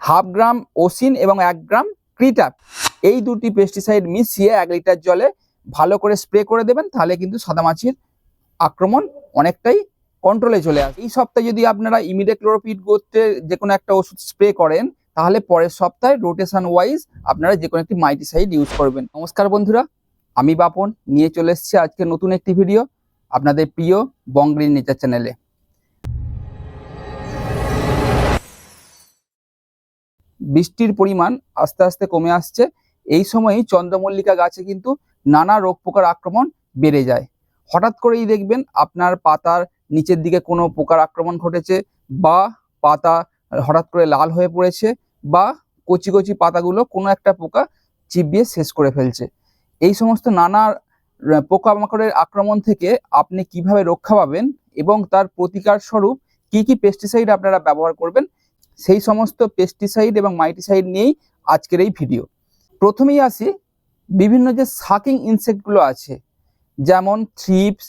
Half গ্রাম ওসিন এবং এক গ্রাম ক্রিটাপ। এই দুটি পেস্টিসাইড মিশিয়ে এক লিটার জলে ভালো করে স্প্রে করে দেবেন, তাহলে কিন্তু সাদামাছির আক্রমণ অনেকটাই কন্ট্রোলে চলে আসে এই সপ্তাহে যদি আপনারা ইমিডেক্লোরোপিড গোত্রের যে কোনো একটা ওষুধ স্প্রে করেন, তাহলে পরের সপ্তাহে রোটেশন ওয়াইজ আপনারা যে কোনো একটি মাইটিসাইড ইউজ করবেন। নমস্কার বন্ধুরা, আমি বাপন, নিয়ে চলে এসেছি আজকে নতুন একটি ভিডিও আপনাদের প্রিয় বঙ্গ্রিন নেচার চ্যানেলে বৃষ্টির পরিমাণ আস্তে আস্তে কমে আসছে। এই সময়ই চন্দ্রমল্লিকা গাছে কিন্তু নানা রোগ পোকার আক্রমণ বেড়ে যায়। হঠাৎ করেই দেখবেন আপনার পাতার নিচের দিকে কোনো পোকার আক্রমণ ঘটেছে বা পাতা হঠাৎ করে লাল হয়ে পড়েছে বা কচি কচি পাতাগুলো কোনো একটা পোকা চিবিয়ে শেষ করে ফেলছে। এই সমস্ত নানা পোকামাকড়ের আক্রমণ থেকে আপনি কীভাবে রক্ষা পাবেন এবং তার প্রতিকার স্বরূপ কি কি পেস্টিসাইড আপনারা ব্যবহার করবেন সেই সমস্ত পেস্টিসাইড এবং মাইটিসাইড নিয়েই আজকের এই ভিডিও প্রথমেই আসি বিভিন্ন যে সাকিং ইনসেক্টগুলো আছে যেমন থ্রিপস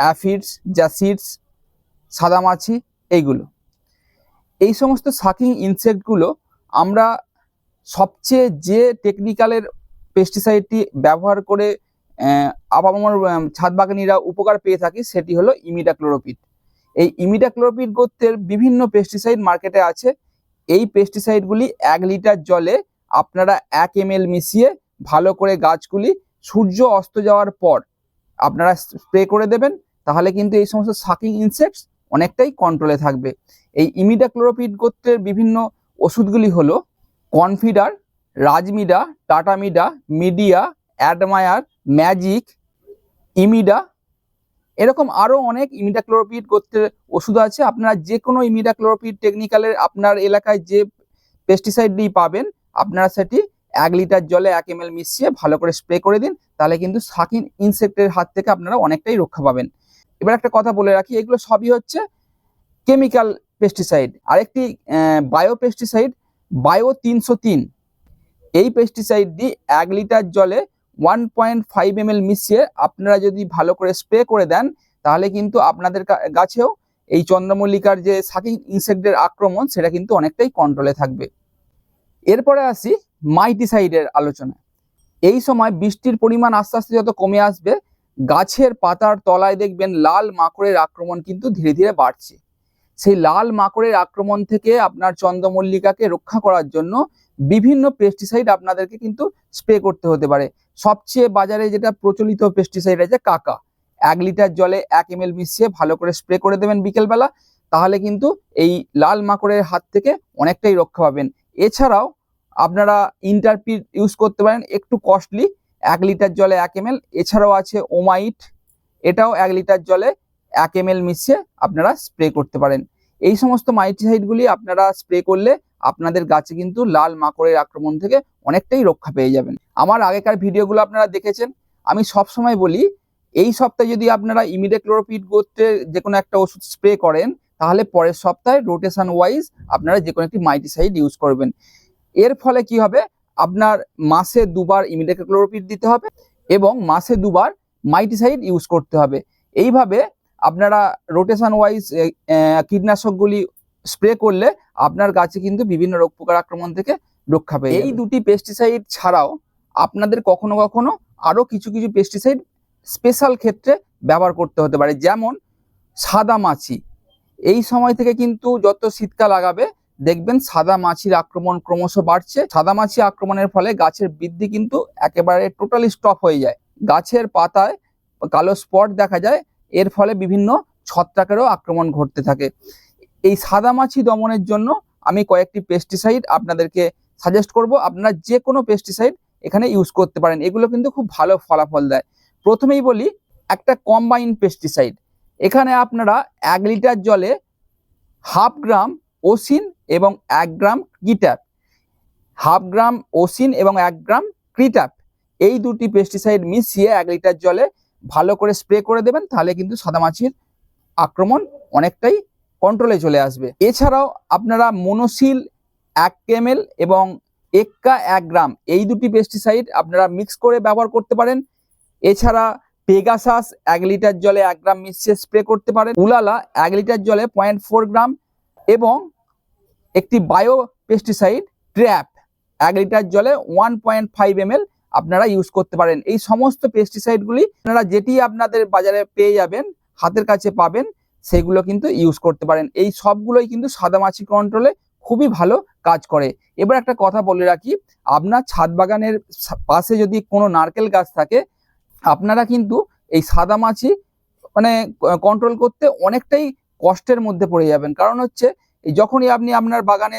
অ্যাফিডস জ্যাসিডস সাদামাছি এইগুলো। এই সমস্ত সাকিং ইনসেক্টগুলো আমরা সবচেয়ে যে টেকনিক্যালের পেস্টিসাইডটি ব্যবহার করে আহ, ছাদ বাগানিরা উপকার পেয়ে থাকি সেটি হলো ইমিডাক্লোরোপিড এই ইমিডাক্লোরোপিড গোত্রের বিভিন্ন পেস্টিসাইড মার্কেটে আছে। এই পেস্টিসাইডগুলি এক লিটার জলে আপনারা এক এম মিশিয়ে ভালো করে গাছগুলি সূর্য অস্ত যাওয়ার পর আপনারা স্প্রে করে দেবেন, তাহলে কিন্তু এই সমস্ত সাকিং ইনসেক্টস অনেকটাই কন্ট্রোলে থাকবে। এই ইমিডাক্লোরোপিড গোত্রের বিভিন্ন ওষুধগুলি হলো কনফিডার রাজমিডা টাটামিডা মিডিয়া অ্যাডমায়ার ম্যাজিক ইমিডা এরকম আরও অনেক ইমিডাক্লোরোপিড গোত্রের ওষুধ আছে। আপনারা যে কোনো ইমিডাক্লোরোপিড টেকনিক্যালের আপনার এলাকায় যে পেস্টিসাইডটি পাবেন, আপনারা সেটি এক লিটার জলে এক এম মিশিয়ে ভালো করে স্প্রে করে দিন, তাহলে কিন্তু সাকিন ইনসেক্টের হাত থেকে আপনারা অনেকটাই রক্ষা পাবেন। এবার একটা কথা বলে রাখি, এগুলো সবই হচ্ছে কেমিক্যাল পেস্টিসাইড আরেকটি বায়ো পেস্টিসাইড বায়ো তিনশো তিন। এই পেস্টিসাইডটি এক লিটার জলে one point five M L মিশিয়ে আপনারা যদি ভালো করে স্প্রে করে দেন, তাহলে কিন্তু আপনাদের গাছেও এই চন্দ্রমল্লিকার যে সাকিং ইনসেক্টের আক্রমণ, সেটা কিন্তু অনেকটাই কন্ট্রোলে থাকবে। এরপরে আসি মাইটিসাইডের আলোচনা এই সময় বৃষ্টির পরিমাণ আস্তে আস্তে যত কমে আসবে, গাছের পাতার তলায় দেখবেন লাল মাকড়ের আক্রমণ কিন্তু ধীরে ধীরে বাড়ছে। সেই লাল মাকড়ের আক্রমণ থেকে আপনার চন্দ্রমল্লিকাকে রক্ষা করার জন্য বিভিন্ন পেস্টিসাইড আপনাদেরকে কিন্তু স্প্রে করতে হতে পারে। সবচেয়ে বাজারে যেটা প্রচলিত পেস্টিসাইড আছে কাকা। এক লিটার জলে এক এম এল মিশিয়ে ভালো করে স্প্রে করে দেবেন বিকেলবেলা, তাহলে কিন্তু এই লাল মাকড়ের হাত থেকে অনেকটাই রক্ষা পাবেন। এছাড়াও আপনারা ইন্টারপিট ইউজ করতে পারেন, একটু কস্টলি এক লিটার জলে এক এম এল এছাড়াও আছে ওমাইট এটাও এক লিটার জলে এক এম এল মিশিয়ে আপনারা স্প্রে করতে পারেন। এই সমস্ত মাইটিসাইডগুলি আপনারা স্প্রে করলে আপনাদের গাছে কিন্তু লাল মাকড়ের আক্রমণ থেকে অনেকটাই রক্ষা পেয়ে যাবেন। আমার আগেকার ভিডিওগুলো আপনারা দেখেছেন। আমি সব সময় বলি, এই সপ্তাহে যদি আপনারা ইমিডেক্লোরোপিড গোত্রের যে কোনো একটা ওষুধ স্প্রে করেন, তাহলে পরের সপ্তাহে রোটেশন ওয়াইজ আপনারা যে কোনো একটি মাইটিসাইড ইউজ করবেন। এর ফলে কি হবে? আপনার মাসে দুবার ইমিডেক্লোরোপিড দিতে হবে এবং মাসে দুবার মাইটিসাইড ইউজ করতে হবে। এইভাবে আপনারা রোটেশন ওয়াইজ কীটনাশকগুলি স্প্রে করলে আপনার গাছে কিন্তু বিভিন্ন রোগ পোকার আক্রমণ থেকে রক্ষা পেয়ে এই দুটি পেস্টিসাইড ছাড়াও আপনাদের কখনো কখনো আরও কিছু কিছু পেস্টিসাইড স্পেশাল ক্ষেত্রে ব্যবহার করতে হতে পারে। যেমন সাদা মাছি। এই সময় থেকে কিন্তু যত শীতকাল লাগাবে দেখবেন সাদা মাছির আক্রমণ ক্রমশ বাড়ছে। সাদা মাছি আক্রমণের ফলে গাছের বৃদ্ধি কিন্তু একেবারে টোটালি স্টপ হয়ে যায়। গাছের পাতায় কালো স্পট দেখা যায়। এর ফলে বিভিন্ন ছত্রাকেরও আক্রমণ ঘটতে থাকে। এই সাদা মাছি দমনের জন্য আমি কয়েকটি পেস্টিসাইড আপনাদেরকে সাজেস্ট করব। আপনারা যে কোনো পেস্টিসাইড এখানে ইউজ করতে পারেন। এগুলো কিন্তু খুব ভালো ফলাফল দেয়। প্রথমেই বলি, একটা কম্বাইন পেস্টিসাইড এখানে আপনারা এক লিটার জলে হাফ গ্রাম ওসিন এবং এক গ্রাম ক্রিট্যাপ হাফ গ্রাম ওসিন এবং এক গ্রাম ক্রিট্যাপ এই দুটি পেস্টিসাইড মিশিয়ে এক লিটার জলে ভালো করে স্প্রে করে দেবেন, তাহলে কিন্তু সাদামাছির আক্রমণ অনেকটাই কন্ট্রোলে চলে আসবে। এছাড়াও আপনারা মনোসিল এক কেমেল এবং এক্কা এক গ্রাম, এই দুটি পেস্টিসাইড আপনারা মিক্স করে ব্যবহার করতে পারেন। এছাড়া পেগাসাস এক লিটার জলে এক গ্রাম মিশিয়ে স্প্রে করতে পারেন। উলালা এক লিটার জলে পয়েন্ট ফোর গ্রাম এবং একটি বায়ো পেস্টিসাইড ট্র্যাপ এক লিটার জলে ওয়ান পয়েন্ট ফাইভ এম আপনারা ইউজ করতে পারেন। এই সমস্ত পেস্টিসাইডগুলি আপনারা যেটি আপনাদের বাজারে পেয়ে যাবেন, হাতের কাছে পাবেন সেগুলো কিন্তু ইউজ করতে পারেন। এই সবগুলোই কিন্তু সাদামাছি কন্ট্রোলে খুবই ভালো কাজ করে। এবার একটা কথা বলে রাখি, আপনার ছাদ বাগানের পাশে যদি কোনো নারকেল গাছ থাকে, আপনারা কিন্তু এই সাদামাছি মানে কন্ট্রোল করতে অনেকটাই কষ্টের মধ্যে পড়ে যাবেন। কারণ হচ্ছে যখনই আপনি আপনার বাগানে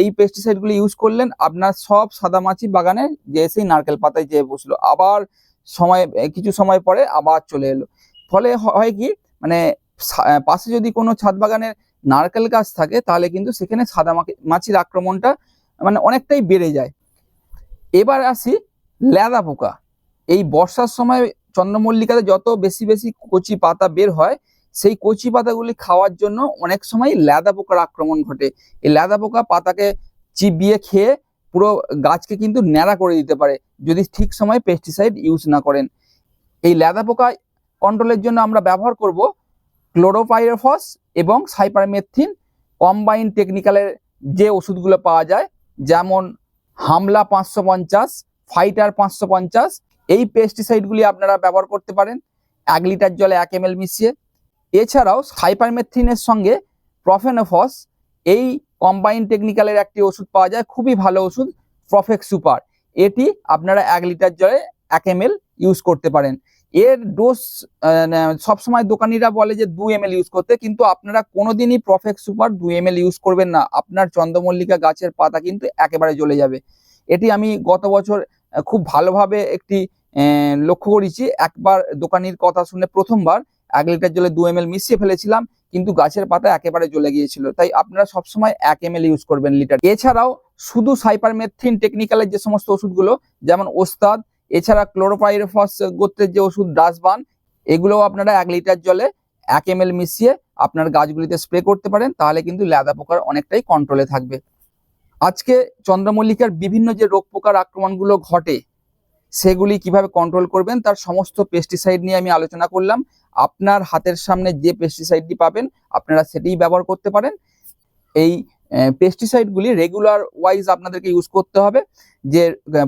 এই পেস্টিসাইডগুলো ইউজ করলেন, আপনার সব সাদামাছি বাগানে যে এসেই নারকেল পাতায় যেয়ে বসল। আবার সময় কিছু সময় পরে আবার চলে এলো। ফলে হয় কি মানে পাশে যদি কোনো ছাদ বাগানের নারকেল গাছ থাকে, তাহলে কিন্তু সেখানে সাদা মাছি- মাছির আক্রমণটা মানে অনেকটাই বেড়ে যায়। এবার আসি ল্যাদা পোকা। এই বর্ষার সময় চন্দ্রমল্লিকাতে যত বেশি বেশি কচি পাতা বের হয়, সেই কচি পাতাগুলি খাওয়ার জন্য অনেক সময় ল্যাদা পোকার আক্রমণ ঘটে। এই ল্যাদা পোকা পাতাকে চিবিয়ে খেয়ে পুরো গাছকে কিন্তু ন্যাড়া করে দিতে পারে, যদি ঠিক সময় পেস্টিসাইড ইউজ না করেন। এই ল্যাদা পোকা কন্ট্রোলের জন্য আমরা ব্যবহার করব ক্লোরোপাইরফস এবং সাইপারমেথিন কম্বাইন টেকনিক্যালের যে ওষুধগুলো পাওয়া যায়, যেমন হামলা পাঁচশো পঞ্চাশ, ফাইটার পাঁচশো পঞ্চাশ, এই পেস্টিসাইডগুলি আপনারা ব্যবহার করতে পারেন। এক লিটার জলে এক এম মিশিয়ে। এছাড়াও সাইপারমেথ্রিনের সঙ্গে প্রফেনোফস, এই কম্বাইন টেকনিক্যালের একটি ওষুধ পাওয়া যায়, খুবই ভালো ওষুধ প্রফেক্ট সুপার। এটি আপনারা এক লিটার জলে এক এম ইউজ করতে পারেন। এর ডোজ সবসময় দোকানিরা বলে যে দু এম ইউজ করতে, কিন্তু আপনারা কোনোদিনই প্রফেক্ট সুপার দু এম ইউজ করবেন না। আপনার চন্দ্রমল্লিকা গাছের পাতা কিন্তু একেবারে জ্বলে যাবে। এটি আমি গত বছর খুব ভালোভাবে একটি লক্ষ্য করেছি। একবার দোকানির কথা শুনে প্রথমবার এক লিটার জলে দু এম মিশিয়ে ফেলেছিলাম, কিন্তু গাছের পাতা একেবারে জ্বলে গিয়েছিল। তাই আপনারা সবসময় এক এম ইউজ করবেন লিটার। এছাড়াও শুধু সাইপারমেথ্রিন টেকনিক্যালের যে সমস্ত ওষুধগুলো, যেমন ওস্তাদ এছাড়া ক্লোরোপাইরফস গোত্রের যে ওষুধ ডাসবান এগুলোও আপনারা এক লিটার জলে এক এম এল মিশিয়ে আপনার গাছগুলিতে স্প্রে করতে পারেন, তাহলে কিন্তু ল্যাদা পোকার অনেকটাই কন্ট্রোলে থাকবে। আজকে চন্দ্রমল্লিকার বিভিন্ন যে রোগ পোকার আক্রমণগুলো ঘটে, সেগুলি কীভাবে কন্ট্রোল করবেন, তার সমস্ত পেস্টিসাইড নিয়ে আমি আলোচনা করলাম। আপনার হাতের সামনে যে পেস্টিসাইডটি পাবেন, আপনারা সেটিই ব্যবহার করতে পারেন। এই পেস্টিসাইডগুলি রেগুলার ওয়াইজ আপনাদেরকে ইউজ করতে হবে। যে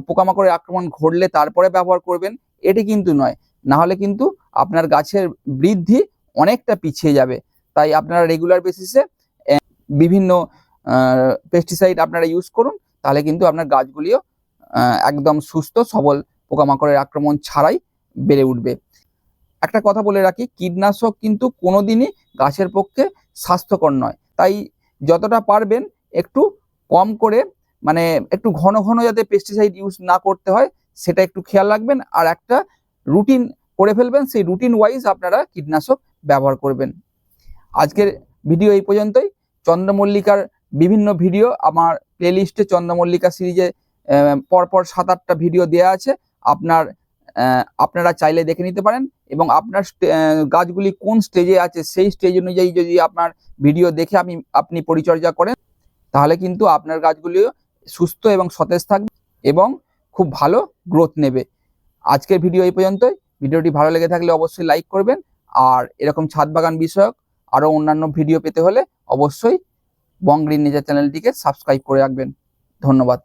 পোকামাকড়ের আক্রমণ ঘটলে তারপরে ব্যবহার করবেন, এটি কিন্তু নয়। না হলে কিন্তু আপনার গাছের বৃদ্ধি অনেকটা পিছিয়ে যাবে। তাই আপনারা রেগুলার বেসিসে বিভিন্ন পেস্টিসাইড আপনারা ইউজ করুন, তাহলে কিন্তু আপনার গাছগুলিও একদম সুস্থ, সবল পোকামাকড়ের আক্রমণ ছাড়াই বেড়ে উঠবে। একটা কথা বলে রাখি, কীটনাশক কিন্তু কোনোদিনই গাছের পক্ষে স্বাস্থ্যকর নয়। তাই যতটা পারবেন একটু কম করে মানে একটু ঘন ঘন যাতে পেস্টিসাইড ইউজ না করতে হয়, সেটা একটু খেয়াল রাখবেন। আর একটা রুটিন করে ফেলবেন, সেই রুটিন ওয়াইজ আপনারা কীটনাশক ব্যবহার করবেন। আজকের ভিডিও এই পর্যন্তই। চন্দ্রমল্লিকার বিভিন্ন ভিডিও আমার প্লেলিস্টে চন্দ্রমল্লিকা সিরিজে পরপর সাত আটটা ভিডিও দেওয়া আছে। আপনার আপনারা চাইলে দেখে নিতে পারেন এবং আপনার গাছগুলি কোন স্টেজে আছে, সেই স্টেজ অনুযায়ী যদি আপনার ভিডিও দেখে আপনি আপনি পরিচর্যা করেন, তাহলে কিন্তু আপনার গাছগুলিও সুস্থ এবং সতেজ থাকবে এবং খুব ভালো গ্রোথ নেবে। আজকের ভিডিও এই পর্যন্তই। ভিডিওটি ভালো লেগে থাকলে অবশ্যই লাইক করবেন। আর এরকম ছাদ বাগান বিষয়ক আরও অন্যান্য ভিডিও পেতে হলে অবশ্যই বং গ্রিন নেচার চ্যানেলটিকে সাবস্ক্রাইব করে রাখবেন। ধন্যবাদ।